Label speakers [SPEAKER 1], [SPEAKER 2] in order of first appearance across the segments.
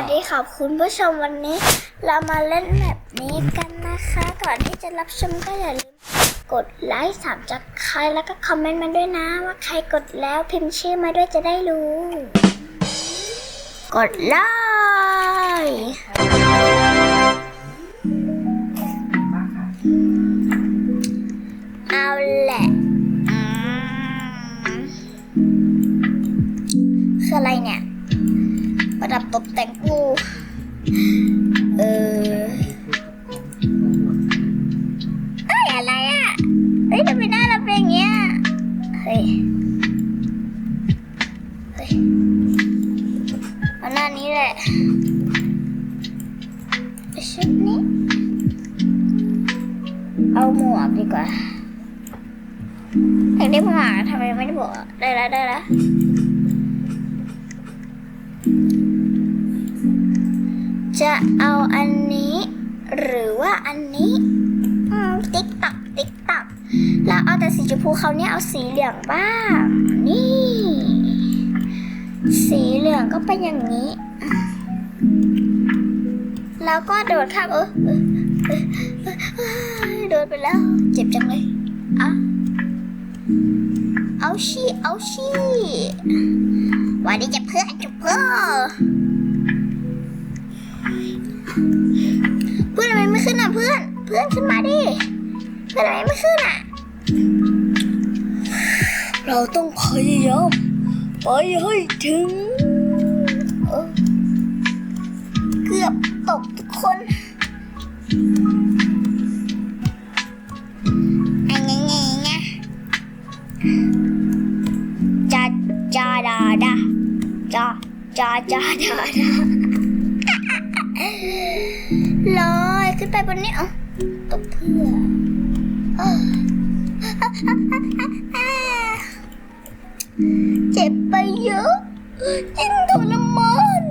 [SPEAKER 1] วัสดีค่ะคุณผู้ชมวันนี้ เรามาเล่นแบบนี้กันนะคะ ก่อนที่จะรับชมก็อย่าลืมกดไลค์สามจากใครแล้วก็คอมเมนต์มาด้วยนะ ว่าใครกดแล้วพิมพ์ชื่อมาด้วยจะได้รู้ กดไลค์ ดับตกแต่งกูเออเอ้ยอะไรอะเฮ้ยทำไมหน้าเราเป็นอย่างเงี้ยเฮ้ยเฮ้ยเอาหน้านี้แหละชุดนี้เอาหมวกดีกว่าอยากได้หมวกทำไมไม่ได้บอกได้แล้วได้แล้ว จะเอาอันนี้ หรือว่าอันนี้ติ๊กตักติ๊กตักแล้วเอาแต่สีชมพูเขาเนี่ยเอาสีเหลืองบ้างนี่ สีเหลืองก็เป็นอย่างนี้ แล้วก็โดดข้ามเออโดดไปแล้วเจ็บจังเลยอะเอาชีเอาชีวันนี้จะเพื่อนจะเพื่อ เพื่อนทำไมไม่ขึ้นอะเพื่อน เพื่อนขึ้นมาดิ เพื่อนทำไมไม่ขึ้นอะ เราต้องพยายามไปให้ถึงเออเกือบตกทุกคนอันนี้ไงนะจาจาดาดาจาจาจาดาดา ลอยขึ้นไปบนนี้เอ้าตกเพื่อเจ็บไปเยอะยิ่งทรมาน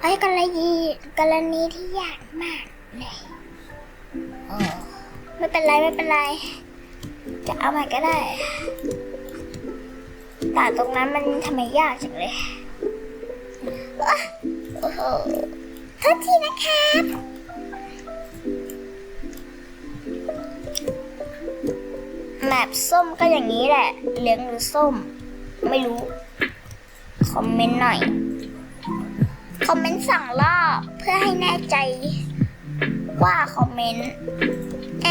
[SPEAKER 1] ไอ้กรณีกรณีที่ยากมากเลยไม่เป็นไร ไม่เป็นไร จะเอาใหม่ก็ได้ แต่ตรงนั้นมันทำไมยากจังเลยโอ้โหโทษทีนะครับแมปส้มก็อย่างนี้แหละ เหลืองหรือส้ม ไม่รู้ คอมเมนต์หน่อย คอมเมนต์สั่งรอบเพื่อให้แน่ใจว่าคอมเมนต์แอ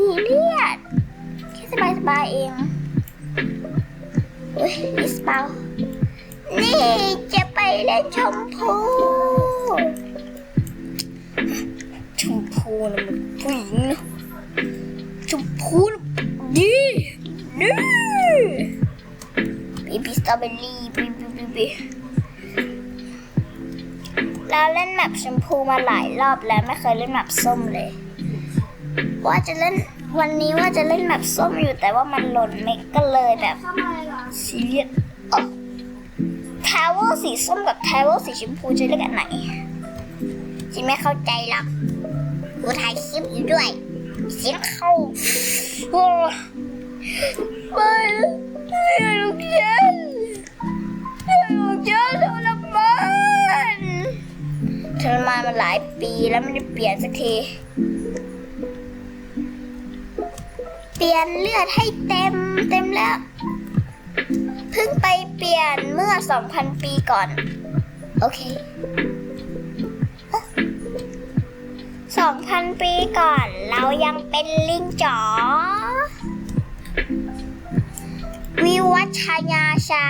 [SPEAKER 1] ซีเรียสแค่สบายสบายเองอุ้ยอิสเปานี่จะไปเล่นชมพูชมพูนะมันผู้หญิงนะชมพูนะดีดีบีบีสตรอเบอรี่บีบีบีบีเราเล่นแมปชมพูมาหลายรอบแล้วไม่เคยเล่นแมปส้มเลย ว่าจะเล่นวันนี้ว่าจะเล่นแมปส้มอยู่แต่ว่ามันหล่นเมกก็เลยแบบซีเรียสทาวเวอร์สีส้มกับทาวเวอร์สีชมพูจะเลือกอันไหนจิไม่เข้าใจหรอกกูถ่ายคลิปอยู่ด้วย เสียงเข้าโอ้ไม่ไม่อยากเรียนไม่อยากเจอทรมานทรมานมาหลายปีแล้วไม่ได้เปลี่ยนสักที เปลี่ยนเลือดให้เต็มเต็มแล้ว เพิ่งไปเปลี่ยนเมื่อ 2,000 ปีก่อน โอเคสองพันปีก่อน เรายังเป็นลิงจ๋อ วิวัฒยาชา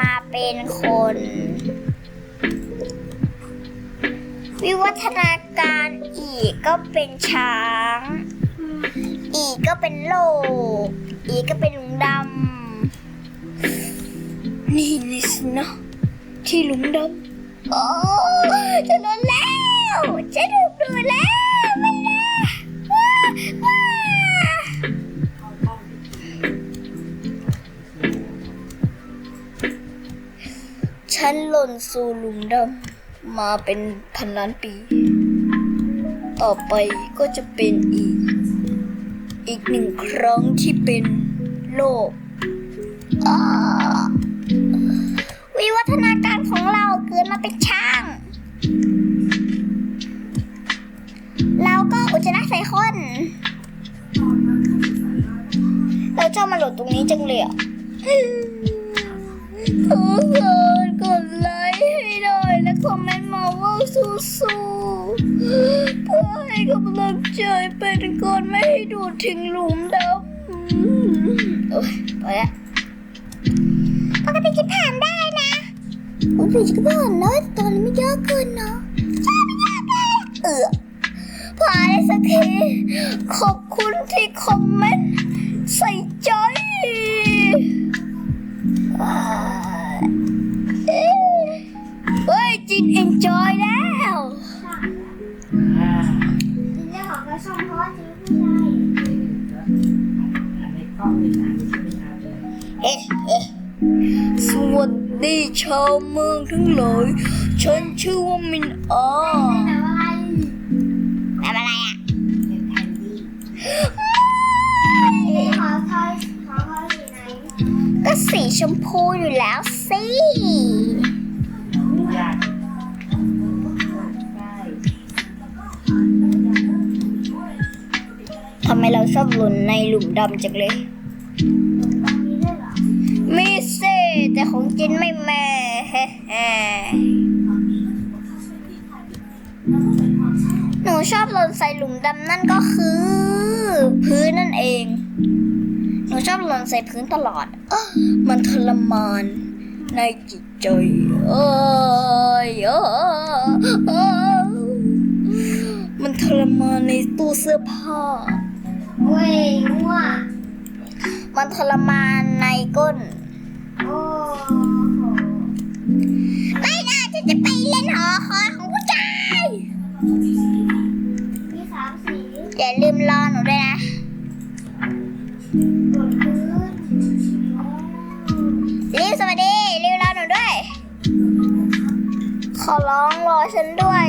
[SPEAKER 1] มาเป็นคน วิวัฒนาการอีกก็เป็นช้าง อีกก็เป็นโลกอีกก็เป็นหลุมดำ นี่นี่สินะที่หลุมดำ โอ้จะโดนแล้วจะถูกดูดแล้วมันนะว้าว้าฉันหล่นสู่หลุมดำมาเป็นพันล้านปี ต่อไปก็จะเป็นอีก อีกหนึ่งครั้งที่เป็นโลกวิวัฒนาการของเราเกิดมาเป็นช้างเราก็อุจจาระใส่คน เราชอบมาหลดตรงนี้จังเลยอะทุกคนกดไลค์ให้หน่อยและคอมเมนต์มาว่าสู้ๆ พื่อให้กำลังใจเป็นก่อนไม่ให้ดูดทิ้งหลุมดำโอ้ยไปละปกติคิดผ่านได้นะปกติคิดผ่านนะตอนนี้ไม่ยากเกินเนาะใช่ไม่ยากเลยเออผ่านได้สักทีขอบคุณที่คอมเมนต์ใส่ใจ สวัสดีชาวเมืองทั้งหลายฉันชื่อว่ามินอา
[SPEAKER 2] แต่อะไร
[SPEAKER 1] ทำอะไรอะ
[SPEAKER 3] เป็นแคนดี้
[SPEAKER 2] ขอทอยขอทอยสีไหน
[SPEAKER 1] ก็สีชมพูอยู่แล้วสิ
[SPEAKER 3] ไม่ยากใช่
[SPEAKER 1] ทำไมเราชอบหล่นในหลุมดำจังเลย ชอบหล่นใส่หลุมดำนั่นก็คือ พื้นนั่นเอง หนูชอบหล่นใส่พื้นตลอด เอ้อมันทรมานในจิตใจเอ้ยเอ้อเอ้อมันทรมานในตู้เสื้อผ้า
[SPEAKER 2] เว้ยงัว
[SPEAKER 1] มันทรมานในก้น
[SPEAKER 2] โอ้โห
[SPEAKER 1] ไม่น่าจะจะไปเล่นหอคอยของผู้ชาย อย่าลืมรอหนูด้วยนะรีบสวัสดีรีบรอหนูด้วย ขอร้องรอฉันด้วย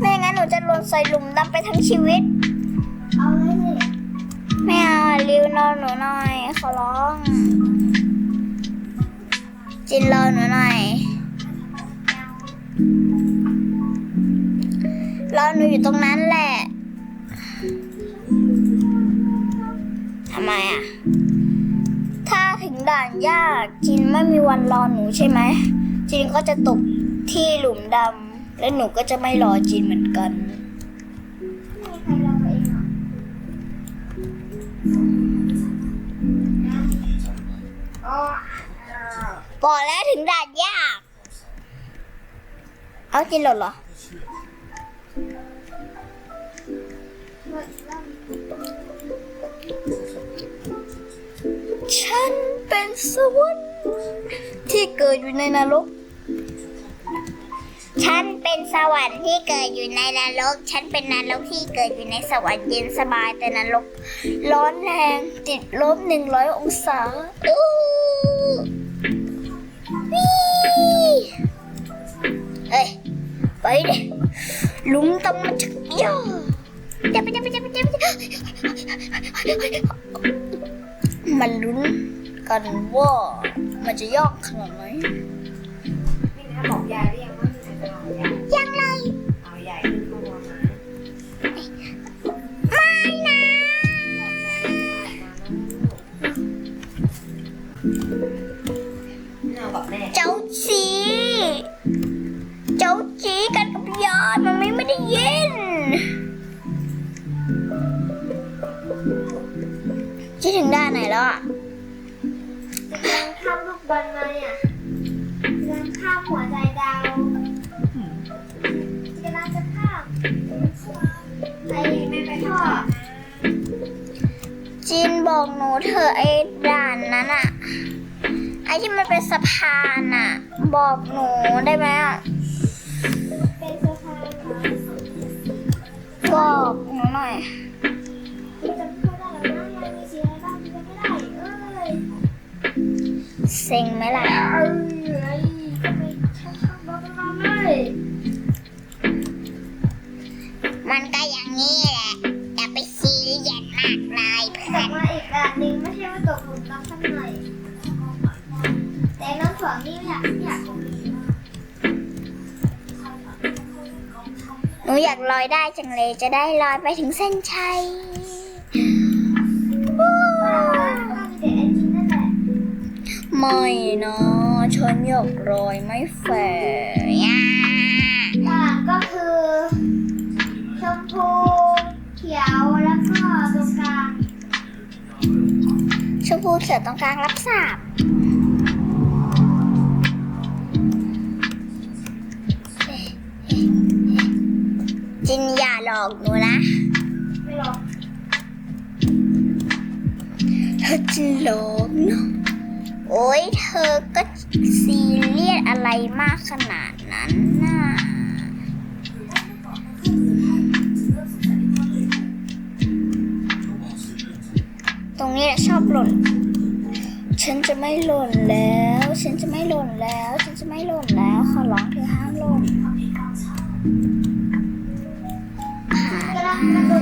[SPEAKER 1] ไม่งั้นหนูจะหล่นใส่หลุมดำไปทั้งชีวิต
[SPEAKER 2] เอาเลย
[SPEAKER 1] ไม่เอารีบรอหนูหน่อย ขอร้อง จินรอหนูหน่อยรอหนูอยู่ตรงนั้นแหละ ทำไมอะ ถ้าถึงด่านยากจินไม่มีวันรอหนูใช่ไหมจินก็จะตกที่หลุมดำและหนูก็จะไม่รอจินเหมือนกัน
[SPEAKER 2] ไม่มีใครลองไปเองหรออ๋อ
[SPEAKER 1] บอกแล้วถึงด่านยาก เอาจินหล่นเหรอ สวรรค์ที่เกิดอยู่ในนรก ฉันเป็นสวรรค์ที่เกิดอยู่ในนรก ฉันเป็นนรกที่เกิดอยู่ในสวรรค์เย็นสบายแต่นรก ร้อนแรงติดลบหนึ่งร้อยองศาอู้วี่เอ้ยไปดิลุงต้องมาชักย่อจับไปจับไปจับไปจับไปมันลุ้น กันว่า มันจะยอกขนาดไหน
[SPEAKER 3] นี่นะบอกยายหรือยังว่ามีใครจะเอายาย
[SPEAKER 1] ยังเลย
[SPEAKER 3] เอายายขึ้นข้างบนนะ
[SPEAKER 1] ไม่นะ
[SPEAKER 3] เอากับแม่
[SPEAKER 1] เจ้าจีเจ้าจีกันกับยอดมันไม่ไม่ได้ยินจะถึงด้านไหนแล้วอะ
[SPEAKER 2] จะกำลังข้ามลู กบอลมาเนี่ยกำลังข้ามหัวใจดาวกำลังจะข้ามไปไม่ไปท่อ
[SPEAKER 1] จินบอกหนูเธอะไอ้ด่านนั้นอะไอ้ที่มันเป็นสะพานอะบอกหนูได้ไหมอะ
[SPEAKER 2] เป็นสะพานเหรอ
[SPEAKER 1] บอกหนูหน่อย
[SPEAKER 2] เซ็
[SPEAKER 1] งไหมล่ะ
[SPEAKER 2] เอ้ยจะไปข้ามรถมาเลย
[SPEAKER 1] ไมันก็อย่างนี้แหละอย่าไปซีเรียสมากเลยเพื่
[SPEAKER 2] ต
[SPEAKER 1] อกน
[SPEAKER 2] มาอีกแบบนึงไม่ใช่ว่าตกหลุมรักสักหน่อยแต่น้องถั่วนี่ไม่อยากไม่อยากคงมีมาก
[SPEAKER 1] หนูอยากลอยได้จังเลยจะได้ลอยไปถึงเส้นชัย
[SPEAKER 2] ไม่
[SPEAKER 1] นะฉันอยากลอยไม่แฟร์อะ
[SPEAKER 2] ต่างก็คือชมพูเขียวแล้วก็ตรงกลาง
[SPEAKER 1] ชมพูเขียวตรงกลางรับสาบจินอย่าหลอกหนูนะ
[SPEAKER 2] ไม่หรอก
[SPEAKER 1] เธอจะหลอกเนาะ โอ้ยเธอก็ซีเรียสอะไรมากขนาดนั้นน่ะตรงนี้ชอบหล่น ฉันจะไม่หล่นแล้ว ฉันจะไม่หล่นแล้ว ฉันจะไม่หล่นแล้ว ขอร้องเธอห้ามหล่นผ่าน
[SPEAKER 2] กำลังกระโด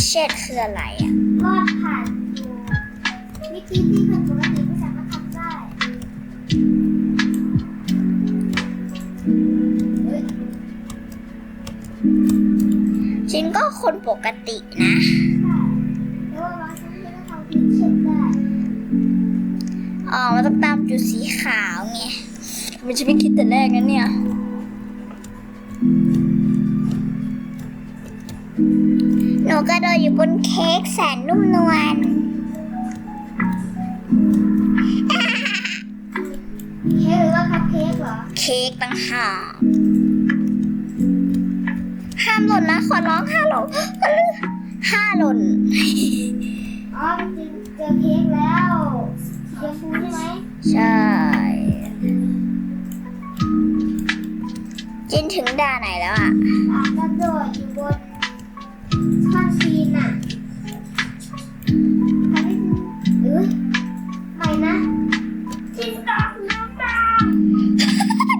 [SPEAKER 1] เล
[SPEAKER 2] ยอะ
[SPEAKER 1] ลิเชตคืออะไรอะ
[SPEAKER 2] รอดผ่านอยู่วิธีที่คนปกติไม่สามารถทำได้เฮ้ย
[SPEAKER 1] จินก็คนปกตินะ
[SPEAKER 2] ใช่แล้วว่าบางครั้งที่เราทำคลิกเขียนได้
[SPEAKER 1] อ๋อมันต้องตามจุดสีขาวไงมันจะไม่คิดแต่แรกนะเนี่ย กระโดดอยู่บนเค้กแสนนุ่มนวล
[SPEAKER 2] เค้กหรือว่าคัพเค้กเหรอ
[SPEAKER 1] เค้กต่างหากห้ามหล่นนะ ขอร้องห้ามหล่นห้าหล่น
[SPEAKER 2] อ๋อจริงๆเจอเค้กแล้วสีชมพูใช่ไหม
[SPEAKER 1] ใช่จินถึงด่านไหนแล้วอะ
[SPEAKER 2] อะกระโดดอยู่บน ท่อนซีนอะทำให้เอ้ยใหม่นะจินตอกน้ำตา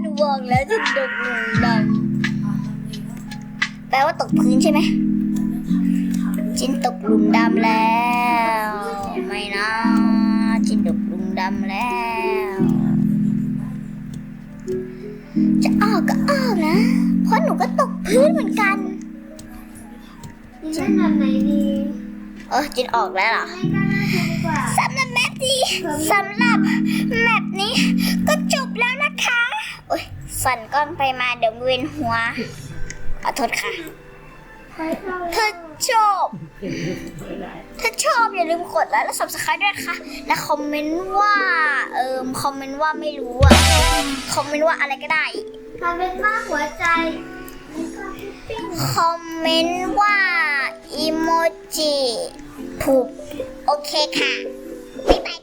[SPEAKER 1] หนูบอกแล้วจินตกหลุมดำแปลว่าตกพื้นใช่ไหมจินตกหลุมดำแล้ว ไม่นะจินตกหลุมดำแล้ว จะออกก็ออกนะ เพราะหนูก็ตกพื้นเหมือนกัน
[SPEAKER 2] จินเล่นแบบไหนดี
[SPEAKER 1] เออจินออกแล้วเหรอ
[SPEAKER 2] ไม่ก็น่าจะดีกว่า
[SPEAKER 1] สำหรับแมปนี้สำหรับแมปนี้ ก็จบแล้วนะคะโอ้ยสั่นกล้องไปมาเดี๋ยวเวียนหัวขอโทษค่ะ
[SPEAKER 2] ใครเข้า
[SPEAKER 1] ถ้าชอบ ถ้าชอบอย่าลืมกดไลค์และ subscribe ด้วยนะคะและคอมเมนต์ว่า เอิมคอมเมนต์ว่าไม่รู้อะคอมเมนต์ว่าอะไรก็ได้
[SPEAKER 2] ทำเป็นมากหัวใจแล้วก็ปิ้ง
[SPEAKER 1] คอมเมนต์ว่า อิโมจิผูกโอเคค่ะ บ๊ายบาย